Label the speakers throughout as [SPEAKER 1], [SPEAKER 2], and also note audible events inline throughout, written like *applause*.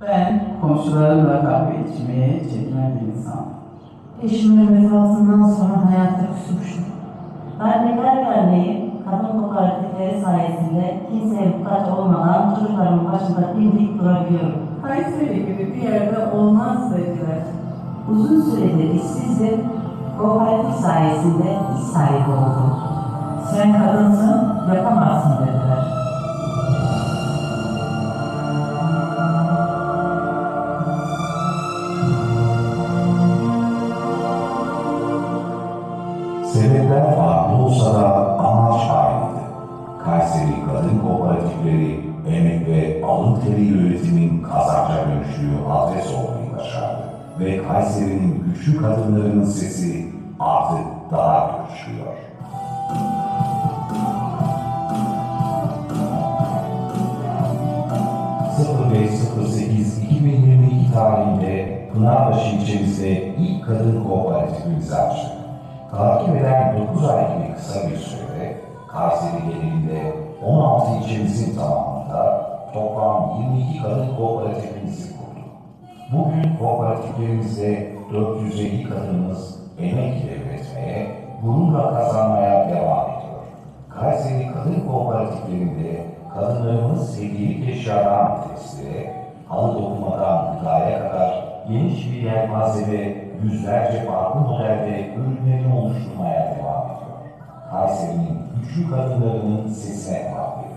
[SPEAKER 1] Ben komşularımla kahve içmeye çekinen bir insan.
[SPEAKER 2] Eşimin vefatından sonra hayatta küsmüştüm.
[SPEAKER 3] Ben Bekar Derneği kadın kooperatifleri sayesinde kimseye muhtaç olmadan çocuklarımın başında dimdik durabiliyorum.
[SPEAKER 1] Kayseri gibi bir yerde olmaz dediler.
[SPEAKER 3] Uzun süredir işsizdim. Kooperatif sayesinde iş sahibi oldum.
[SPEAKER 2] Sen kadınsın, yapamazsın dediler.
[SPEAKER 4] Ve alın teri üretimin kazanca dönüştüğü adres olmayı başardı. Ve Kayseri'nin güçlü kadınlarının sesi artık daha görüşüyor. ...05.08.2022 tarihinde Pınarbaşı ilçemizde ilk kadın kooperatifimizi açtık. Takip eden 9 ay gibi kısa bir sürede Kayseri genelinde 16 ilçemizin tamamında toplam 22 kadın kooperatifimizi kurduk. Bugün kooperatiflerimizde 450 kadınımız emek ile üretmeye, gururla kazanmaya devam ediyor. Kayseri Kadın Kooperatiflerinde kadınlarımız hediyelik eşyadan testere, halı dokumadan gıdaya kadar geniş bir yelpaze ve yüzlerce farklı modelde ürünlerini oluşturmaya devam ediyor. Kayseri'nin güçlü kadınlarının sesine kulak veriyoruz.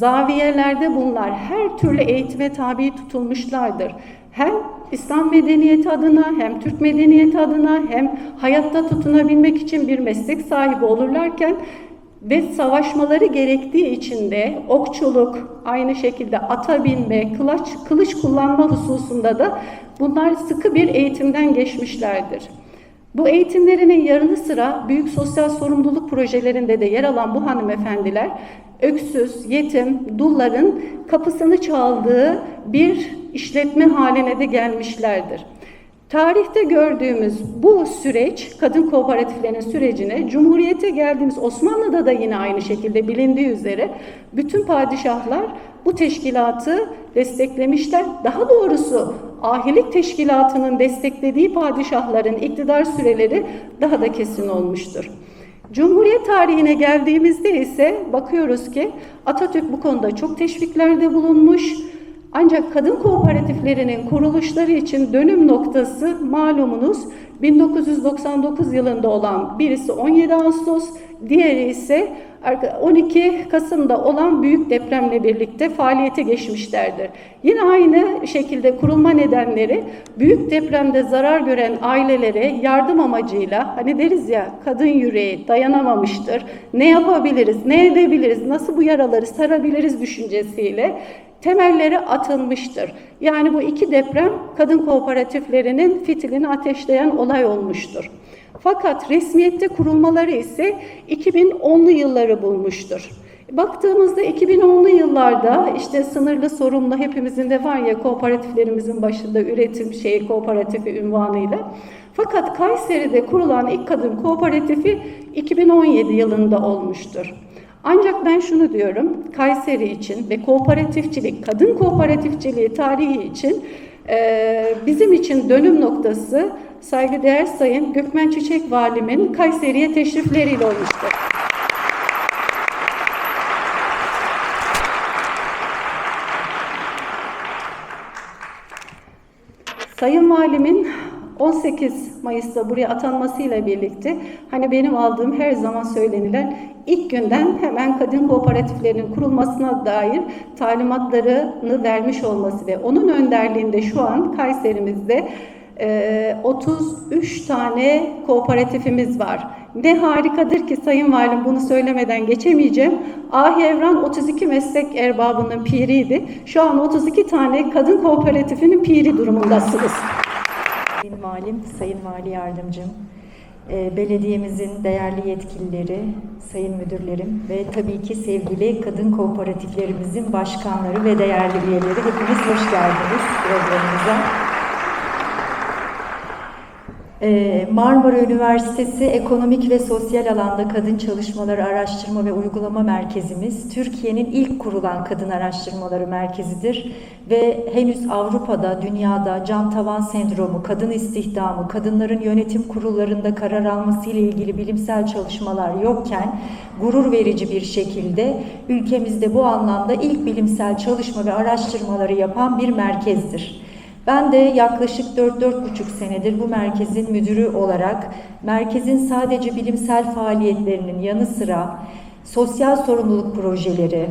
[SPEAKER 5] Zaviyelerde bunlar her türlü eğitime tabi tutulmuşlardır. Hem İslam medeniyeti adına hem Türk medeniyeti adına hem hayatta tutunabilmek için bir meslek sahibi olurlarken ve savaşmaları gerektiği için de okçuluk, aynı şekilde ata binme, kılıç, kılıç kullanma hususunda da bunlar sıkı bir eğitimden geçmişlerdir. Bu eğitimlerinin yanı sıra büyük sosyal sorumluluk projelerinde de yer alan bu hanımefendiler öksüz, yetim, dulların kapısını çaldığı bir işletme haline de gelmişlerdir. Tarihte gördüğümüz bu süreç, kadın kooperatiflerinin sürecine, Cumhuriyete geldiğimiz Osmanlı'da da yine aynı şekilde bilindiği üzere bütün padişahlar bu teşkilatı desteklemişler. Daha doğrusu ahilik teşkilatının desteklediği padişahların iktidar süreleri daha da kesin olmuştur. Cumhuriyet tarihine geldiğimizde ise bakıyoruz ki Atatürk bu konuda çok teşviklerde bulunmuş. Ancak kadın kooperatiflerinin kuruluşları için dönüm noktası malumunuz 1999 yılında olan birisi 17 Ağustos, diğeri ise 12 Kasım'da olan büyük depremle birlikte faaliyete geçmişlerdir. Yine aynı şekilde kurulma nedenleri büyük depremde zarar gören ailelere yardım amacıyla hani deriz ya kadın yüreği dayanamamıştır. Ne yapabiliriz, ne edebiliriz, nasıl bu yaraları sarabiliriz düşüncesiyle temelleri atılmıştır. Yani bu iki deprem kadın kooperatiflerinin fitilini ateşleyen olay olmuştur. Fakat resmiyette kurulmaları ise 2010'lu yılları bulmuştur. Baktığımızda 2010'lu yıllarda işte sınırlı sorumlu hepimizin de var ya kooperatiflerimizin başında üretim şeyi kooperatifi ünvanıyla. Fakat Kayseri'de kurulan ilk kadın kooperatifi 2017 yılında olmuştur. Ancak ben şunu diyorum, Kayseri için ve kooperatifçilik, kadın kooperatifçiliği tarihi için e, bizim için dönüm noktası saygıdeğer Sayın Gökmen Çiçek Valimin Kayseri'ye teşrifleriyle olmuştur. Sayın Valimin 18 Mayıs'ta buraya atanmasıyla birlikte hani benim aldığım her zaman söylenilen ilk günden hemen kadın kooperatiflerinin kurulmasına dair talimatlarını vermiş olması ve onun önderliğinde şu an Kayserimizde e, 33 tane kooperatifimiz var. Ne harikadır ki Sayın Valim bunu söylemeden geçemeyeceğim. Ahi Evran 32 meslek erbabının piriydi. Şu an 32 tane kadın kooperatifinin piri durumundasınız.
[SPEAKER 6] Sayın Valim, Sayın Vali Yardımcım, e, belediyemizin değerli yetkilileri, sayın müdürlerim ve tabii ki sevgili kadın kooperatiflerimizin başkanları ve değerli üyeleri hepiniz hoş geldiniz programımıza. Ee, Marmara Üniversitesi Ekonomik ve Sosyal Alanda Kadın Çalışmaları Araştırma ve Uygulama Merkezimiz, Türkiye'nin ilk kurulan kadın araştırmaları merkezidir ve henüz Avrupa'da, dünyada can tavan sendromu, kadın istihdamı, kadınların yönetim kurullarında karar alması ile ilgili bilimsel çalışmalar yokken gurur verici bir şekilde ülkemizde bu anlamda ilk bilimsel çalışma ve araştırmaları yapan bir merkezdir. Ben de yaklaşık 4-4,5 senedir bu merkezin müdürü olarak merkezin sadece bilimsel faaliyetlerinin yanı sıra sosyal sorumluluk projeleri,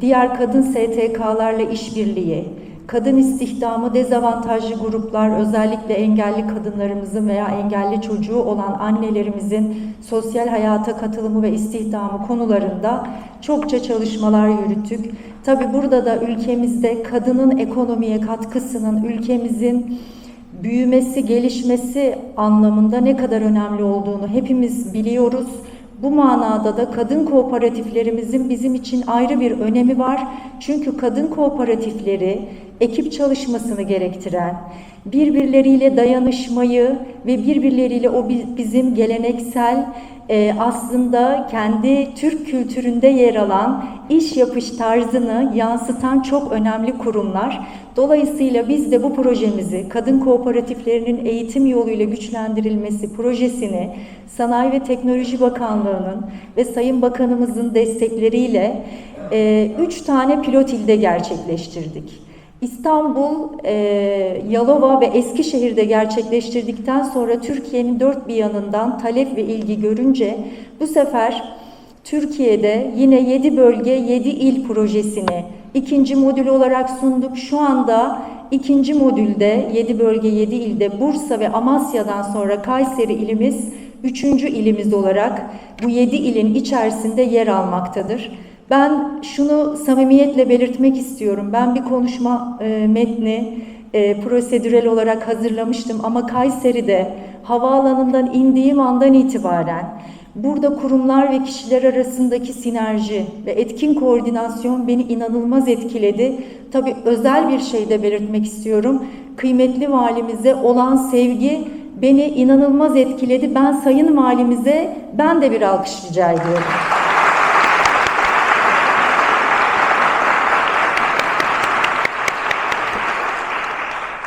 [SPEAKER 6] diğer kadın STK'larla işbirliği, kadın istihdamı dezavantajlı gruplar, özellikle engelli kadınlarımızın veya engelli çocuğu olan annelerimizin sosyal hayata katılımı ve istihdamı konularında çokça çalışmalar yürüttük. Tabi burada da ülkemizde kadının ekonomiye katkısının ülkemizin büyümesi, gelişmesi anlamında ne kadar önemli olduğunu hepimiz biliyoruz. Bu manada da kadın kooperatiflerimizin bizim için ayrı bir önemi var. Çünkü kadın kooperatifleri ekip çalışmasını gerektiren, birbirleriyle dayanışmayı ve birbirleriyle o bizim geleneksel e, aslında kendi Türk kültüründe yer alan iş yapış tarzını yansıtan çok önemli kurumlar. Dolayısıyla biz de bu projemizi kadın kooperatiflerinin eğitim yoluyla güçlendirilmesi projesini Sanayi ve Teknoloji Bakanlığı'nın ve Sayın Bakanımızın destekleriyle e, üç tane pilot ilde gerçekleştirdik. İstanbul, e, Yalova ve Eskişehir'de gerçekleştirdikten sonra Türkiye'nin dört bir yanından talep ve ilgi görünce bu sefer Türkiye'de yine 7 bölge 7 il projesini ikinci modül olarak sunduk. Şu anda ikinci modülde 7 bölge 7 ilde Bursa ve Amasya'dan sonra Kayseri ilimiz üçüncü ilimiz olarak bu 7 ilin içerisinde yer almaktadır. Ben şunu samimiyetle belirtmek istiyorum. Ben bir konuşma e, metni e, prosedürel olarak hazırlamıştım ama Kayseri'de havaalanından indiğim andan itibaren burada kurumlar ve kişiler arasındaki sinerji ve etkin koordinasyon beni inanılmaz etkiledi. Tabii özel bir şey de belirtmek istiyorum. Kıymetli valimize olan sevgi beni inanılmaz etkiledi. Ben sayın valimize ben de bir alkış rica ediyorum.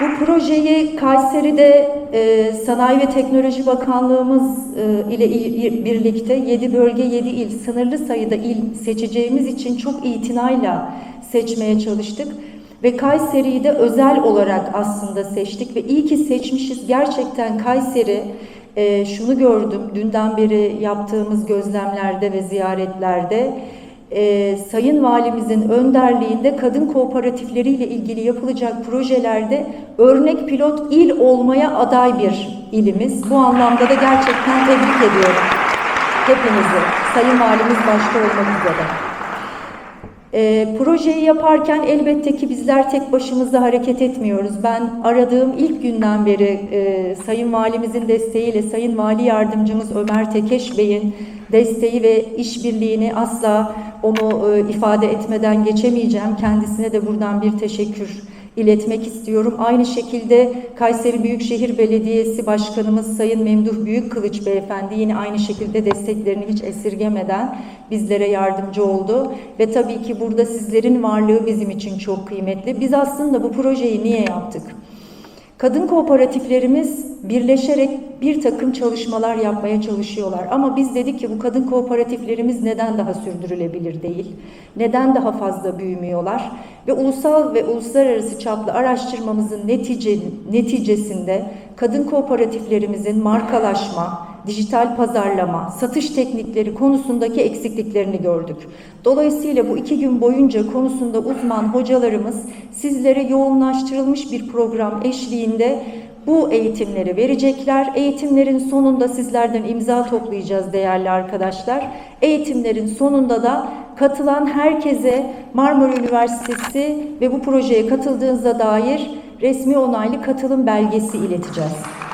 [SPEAKER 6] Bu projeyi Kayseri'de e, Sanayi ve Teknoloji Bakanlığımız e, ile il, birlikte 7 bölge 7 il sınırlı sayıda il seçeceğimiz için çok itinayla seçmeye çalıştık. Ve Kayseri'yi de özel olarak aslında seçtik ve iyi ki seçmişiz. Gerçekten Kayseri e, şunu gördüm dünden beri yaptığımız gözlemlerde ve ziyaretlerde e, Sayın Valimizin önderliğinde kadın kooperatifleriyle ilgili yapılacak projelerde örnek pilot il olmaya aday bir ilimiz. Bu anlamda da gerçekten tebrik ediyorum hepinizi, Sayın Valimiz başta olmak üzere. E, projeyi yaparken elbette ki bizler tek başımıza hareket etmiyoruz. Ben aradığım ilk günden beri e, Sayın Valimizin desteğiyle Sayın Vali Yardımcımız Ömer Tekeş Bey'in desteği ve işbirliğini asla onu e, ifade etmeden geçemeyeceğim. Kendisine de buradan bir teşekkür iletmek istiyorum. Aynı şekilde Kayseri Büyükşehir Belediyesi Başkanımız Sayın Memduh Büyükkılıç Beyefendi yine aynı şekilde desteklerini hiç esirgemeden bizlere yardımcı oldu. Ve tabii ki burada sizlerin varlığı bizim için çok kıymetli. Biz aslında bu projeyi niye yaptık? Kadın kooperatiflerimiz birleşerek bir takım çalışmalar yapmaya çalışıyorlar. Ama biz dedik ki bu kadın kooperatiflerimiz neden daha sürdürülebilir değil? Neden daha fazla büyümüyorlar? Ve ulusal ve uluslararası çaplı araştırmamızın netice, neticesinde kadın kooperatiflerimizin markalaşma, dijital pazarlama, satış teknikleri konusundaki eksikliklerini gördük. Dolayısıyla bu iki gün boyunca konusunda uzman hocalarımız sizlere yoğunlaştırılmış bir program eşliğinde bu eğitimleri verecekler. Eğitimlerin sonunda sizlerden imza toplayacağız değerli arkadaşlar. Eğitimlerin sonunda da katılan herkese Marmara Üniversitesi ve bu projeye katıldığınıza dair resmi onaylı katılım belgesi ileteceğiz.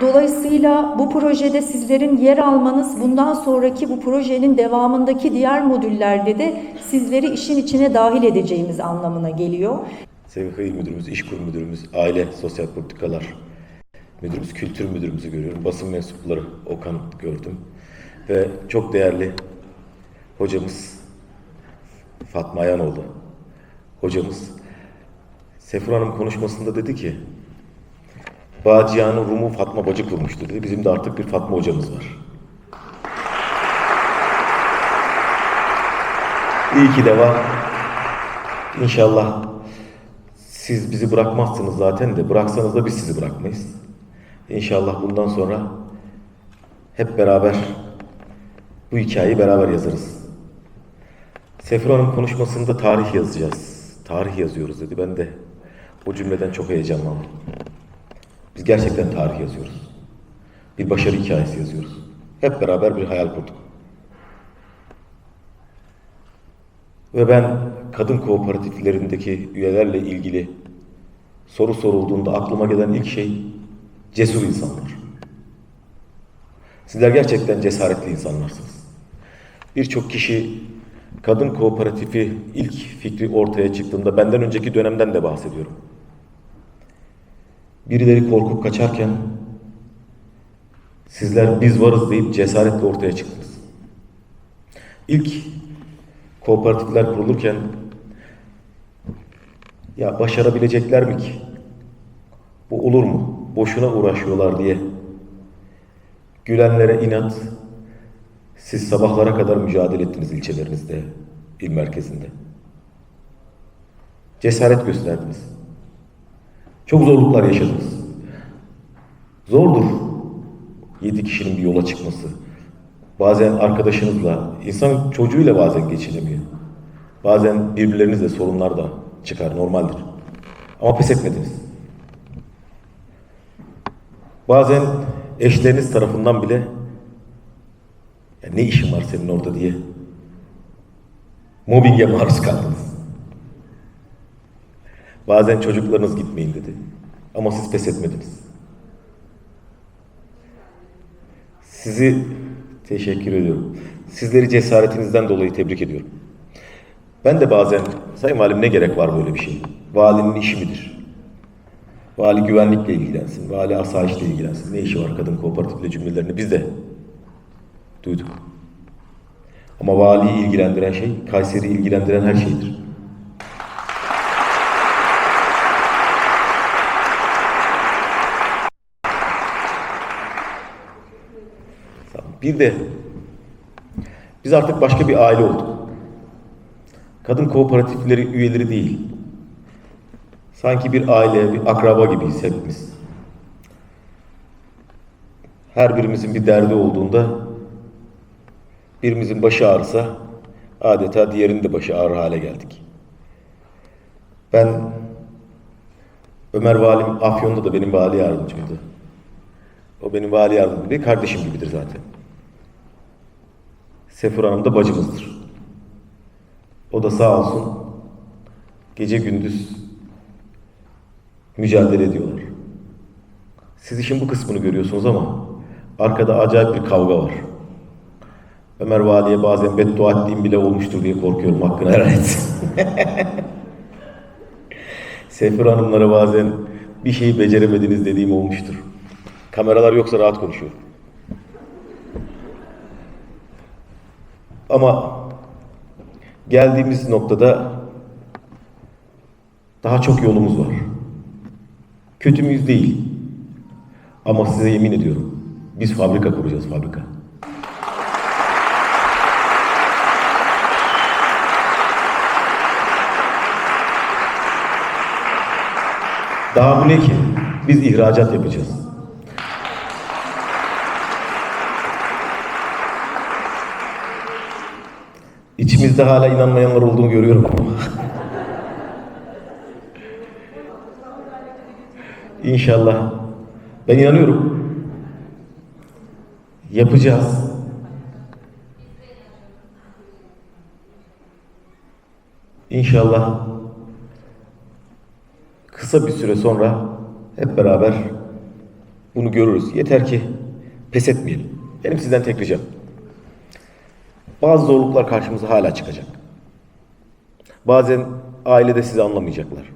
[SPEAKER 6] Dolayısıyla bu projede sizlerin yer almanız bundan sonraki bu projenin devamındaki diğer modüllerde de sizleri işin içine dahil edeceğimiz anlamına geliyor.
[SPEAKER 7] SGK İl Müdürümüz, İş Kurum Müdürümüz, Aile Sosyal Politikalar Müdürümüz, Kültür Müdürümüzü görüyorum. Basın mensupları Okan gördüm. Ve çok değerli hocamız Fatma Ayanoğlu. Hocamız Sefur Hanım konuşmasında dedi ki Bağcıyan'ın Rum'u Fatma Bacı kurmuştu dedi. Bizim de artık bir Fatma hocamız var. İyi ki de var. İnşallah siz bizi bırakmazsınız zaten de bıraksanız da biz sizi bırakmayız. İnşallah bundan sonra hep beraber bu hikayeyi beraber yazarız. Sefir Hanım konuşmasında tarih yazacağız. Tarih yazıyoruz dedi. Ben de o cümleden çok heyecanlandım. Biz gerçekten tarih yazıyoruz. Bir başarı hikayesi yazıyoruz. Hep beraber bir hayal kurduk. Ve ben kadın kooperatiflerindeki üyelerle ilgili soru sorulduğunda aklıma gelen ilk şey cesur insanlar. Sizler gerçekten cesaretli insanlarsınız. Birçok kişi kadın kooperatifi ilk fikri ortaya çıktığında benden önceki dönemden de bahsediyorum. Birileri korkup kaçarken sizler biz varız deyip cesaretle ortaya çıktınız. İlk kooperatifler kurulurken ya başarabilecekler mi ki? Bu olur mu? Boşuna uğraşıyorlar diye. Gülenlere inat. Siz sabahlara kadar mücadele ettiniz ilçelerinizde, il merkezinde. Cesaret gösterdiniz. Çok zorluklar yaşadınız. Zordur yedi kişinin bir yola çıkması. Bazen arkadaşınızla, insan çocuğuyla bazen geçinemiyor. Bazen birbirlerinizle sorunlar da çıkar, normaldir. Ama pes etmediniz. Bazen eşleriniz tarafından bile ne işin var senin orada diye mobbinge maruz kaldınız. Bazen çocuklarınız gitmeyin dedi. Ama siz pes etmediniz. Sizi teşekkür ediyorum. Sizleri cesaretinizden dolayı tebrik ediyorum. Ben de bazen, Sayın Valim ne gerek var böyle bir şey? Valinin işi midir? Vali güvenlikle ilgilensin, vali asayişle ilgilensin. Ne işi var kadın kooperatifle cümlelerini biz de duyduk. Ama valiyi ilgilendiren şey, Kayseri'yi ilgilendiren her şeydir. Bir de biz artık başka bir aile olduk. Kadın kooperatifleri üyeleri değil. Sanki bir aile, bir akraba gibiyiz hepimiz. Her birimizin bir derdi olduğunda birimizin başı ağrısa adeta diğerinin de başı ağrı hale geldik. Ben Ömer Valim Afyon'da da benim vali yardımcımdı. O benim vali yardımcım kardeşim gibidir zaten. Sefur Hanım da bacımızdır. O da sağ olsun gece gündüz mücadele ediyorlar. Siz işin bu kısmını görüyorsunuz ama arkada acayip bir kavga var. Ömer Vali'ye bazen beddua ettiğim bile olmuştur diye korkuyorum. Hakkını helal etsin. *laughs* Sefir Hanımlara bazen bir şeyi beceremediniz dediğim olmuştur. Kameralar yoksa rahat konuşuyorum. Ama geldiğimiz noktada daha çok yolumuz var. Kötü müyüz değil. Ama size yemin ediyorum. Biz fabrika kuracağız fabrika. Daha bu ne ki? Biz ihracat yapacağız. İçimizde hala inanmayanlar olduğunu görüyorum ama. İnşallah. Ben inanıyorum. Yapacağız. İnşallah kısa bir süre sonra hep beraber bunu görürüz. Yeter ki pes etmeyelim. Benim sizden tek ricam. Bazı zorluklar karşımıza hala çıkacak. Bazen ailede sizi anlamayacaklar.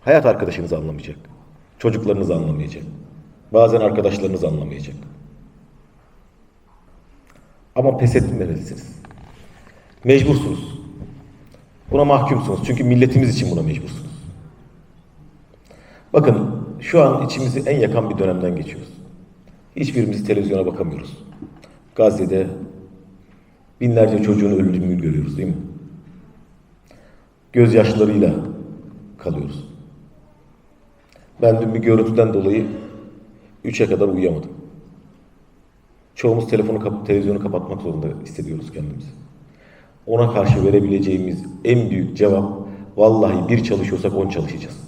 [SPEAKER 7] Hayat arkadaşınız anlamayacak. Çocuklarınız anlamayacak. Bazen arkadaşlarınız anlamayacak. Ama pes etmemelisiniz. Mecbursunuz. Buna mahkumsunuz. Çünkü milletimiz için buna mecbursunuz. Bakın şu an içimizi en yakan bir dönemden geçiyoruz. Hiçbirimiz televizyona bakamıyoruz. Gazze'de binlerce çocuğun öldüğünü görüyoruz değil mi? Gözyaşlarıyla kalıyoruz. Ben dün bir görüntüden dolayı 3'e kadar uyuyamadım. Çoğumuz telefonu televizyonu kapatmak zorunda hissediyoruz kendimizi. Ona karşı verebileceğimiz en büyük cevap vallahi bir çalışıyorsak on çalışacağız.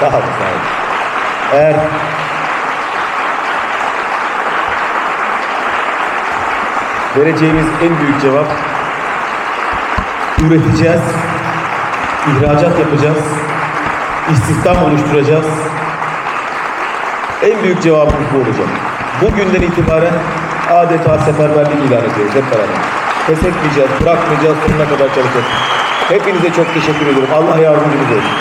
[SPEAKER 7] Daha da sağ olun. Eğer vereceğimiz en büyük cevap üreteceğiz, ihracat yapacağız, istihdam oluşturacağız. En büyük cevabımız bu olacak. Bugünden itibaren adeta seferberlik ilan ediyoruz hep beraber. Pes etmeyeceğiz, bırakmayacağız, sonuna kadar çalışacağız. Hepinize çok teşekkür ediyorum. Allah yardımcınız olsun.